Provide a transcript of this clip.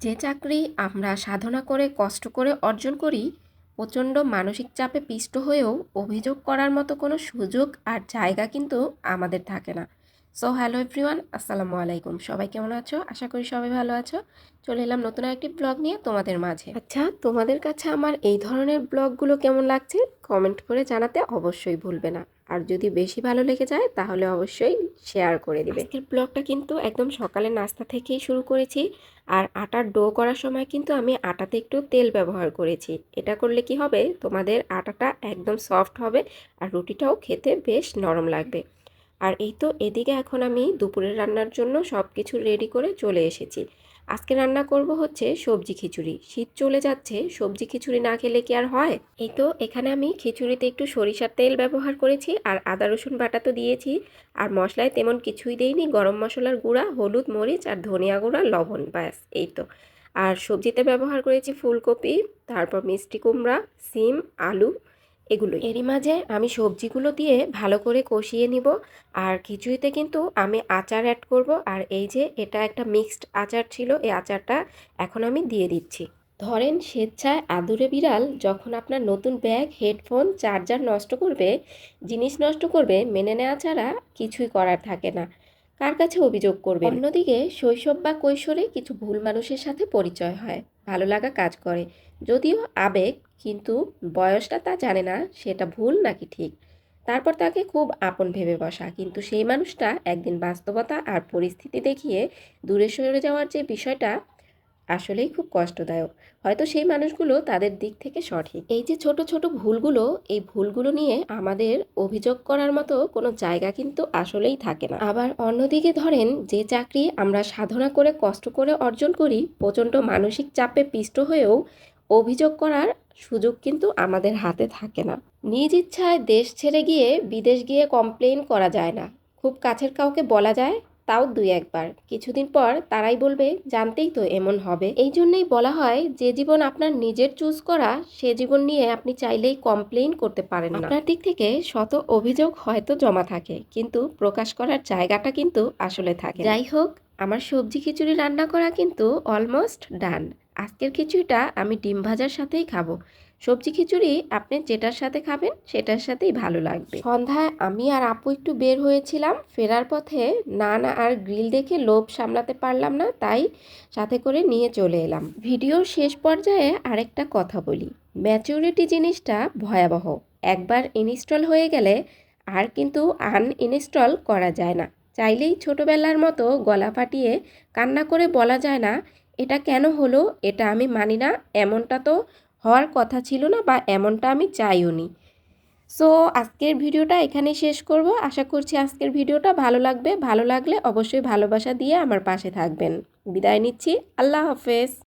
যে চাকরি আমরা সাধনা করে, কষ্ট করে অর্জন করি, প্রচণ্ড মানসিক চাপে পিষ্ট হয়েও অভিযোগ করার মতো কোনো সুযোগ আর জায়গা কিন্তু আমাদের থাকে না। সো হ্যালো এভরিওয়ান আসসালামু আলাইকুম। সবাই কেমন আছো? আশা করি সবাই ভালো আছো। চলে এলাম নতুন একটি ব্লগ নিয়ে তোমাদের মাঝে। আচ্ছা তোমাদের কাছে আমার এই ধরনের ব্লগগুলো কেমন লাগছে? কমেন্ট করে জানাতে অবশ্যই ভুলবে না। আর যদি বেশি ভালো লেগে যায়, তাহলে অবশ্যই শেয়ার করে দিবে। আজকের ব্লগটা কিন্তু একদম সকালে নাস্তা থেকেই শুরু করেছি। আর আটার ডো করার সময় কিন্তু আমি আটাতে একটু তেল ব্যবহার করেছি। এটা করলে কি হবে? তোমাদের আটাটা একদম সফট হবে আর রুটিটাও খেতে বেশ নরম লাগবে। আর এই তো এদিকে এখন আমি দুপুরের রান্নার জন্য সব কিছু রেডি করে চলে এসেছি। আজকে রান্না করব হচ্ছে সবজি খিচুড়ি। শীত চলে যাচ্ছে, সবজি খিচুড়ি না খেলে কি আর হয়? এই তো এখানে আমি খিচুড়িতে একটু সরিষার তেল ব্যবহার করেছি, আর আদা, রসুন বাটা তো দিয়েছি। আর মশলায় তেমন কিছুই দেইনি, গরম মশলার গুঁড়া, হলুদ মরিচ, আর ধনিয়া গুঁড়া, লবণ, ব্যাস, এই তো। আর সবজিতে ব্যবহার করেছি ফুলকপি, তারপর মিষ্টি কুমড়া, সিম, আলু এগুলো এরই মাঝে আমি সবজিগুলো দিয়ে ভালো করে কষিয়ে নিব। আর খিচুড়িতে কিন্তু আমি আচার অ্যাড করব। আর এই যে এটা একটা মিক্সড আচার ছিল, এই আচারটা এখন আমি দিয়ে দিচ্ছি। ধরেন স্বেচ্ছায় আদুরে বিড়াল যখন আপনার নতুন ব্যাগ হেডফোন চার্জার নষ্ট করবে, জিনিস নষ্ট করবে, মেনে নেওয়া ছাড়া কিছুই করার থাকে না। কার কাছে অভিযোগ করবে অন্যদিকে শৈশব বা কৈশোরে কিছু ভুল মানুষের সাথে পরিচয় হয়। ভালো লাগা কাজ করে। যদিও আবেগ কিন্তু বয়সটা তা জানে না, সেটা ভুল নাকি ঠিক? তারপর তাকে খুব আপন ভেবে বসা, কিন্তু সেই মানুষটা একদিন বাস্তবতা আর পরিস্থিতি দেখিয়ে দূরে সরে যাওয়ার যে বিষয়টা আসলেই খুব কষ্টদায়ক। হয়তো সেই মানুষগুলো তাদের দিক থেকে সঠিক। এই যে ছোট ছোট ভুলগুলো, এই ভুলগুলো নিয়ে আমাদের অভিযোগ করার মতো কোনো জায়গা কিন্তু আসলেই থাকে না। আবার অন্যদিকে ধরেন, যে চাকরি আমরা সাধনা করে, কষ্ট করে অর্জন করি, প্রচণ্ড মানসিক চাপে পিষ্ট হয়েও অভিযোগ করার সুযোগ কিন্তু আমাদের হাতে থাকে না। নিজ ইচ্ছায় দেশ ছেড়ে গিয়ে বিদেশ গিয়ে কমপ্লেন করা যায় না। খুব কাছের কাউকে বলা যায়, তাও দুই একবার। কিছুদিন পর তারাই বলবে, জানতেই তো এমন হবে। এই জন্যই বলা হয়, যে জীবন আপনার নিজের চুজ করা, সে জীবন নিয়ে আপনি চাইলেই কমপ্লেন করতে পারেন না। আপনার দিক থেকে শত অভিযোগ হয়তো জমা থাকে, কিন্তু প্রকাশ করার জায়গাটা কিন্তু আসলে থাকে। যাই হোক, আমার সবজি খিচুড়ি রান্না করা কিন্তু অলমোস্ট ডান আজকের খিচুড়িটা আমি ডিম ভাজার সাথেই খাব। সবজি খিচুড়ি আপনি যেটার সাথে খাবেন, সেটার সাথেই ভালো লাগবে। সন্ধ্যায় আমি আর আপু একটু বের হয়েছিলাম। ফেরার পথে নান আর গ্রিল দেখে লোভ সামলাতে পারলাম না, তাই সাথে করে নিয়ে চলে এলাম। ভিডিওর শেষ পর্যায়ে আরেকটা কথা বলি। ম্যাচুরিটি জিনিসটা ভয়াবহ। একবার ইনস্টল হয়ে গেলে আর কিন্তু আনইনস্টল করা যায় না। চাইলেই ছোটোবেলার মতো গলা ফাটিয়ে কান্না করে বলা যায় না এটা কেন হলো? এটা আমি মানি না। এমনটা তো হওয়ার কথা ছিল না বা এমনটা আমি চাইও নি। সো আজকের ভিডিওটা এখানেই শেষ করব। আশা করছি আজকের ভিডিওটা ভালো লাগবে। ভালো লাগলে অবশ্যই ভালোবাসা দিয়ে আমার পাশে থাকবেন। বিদায় নিচ্ছি। আল্লাহ হাফেজ।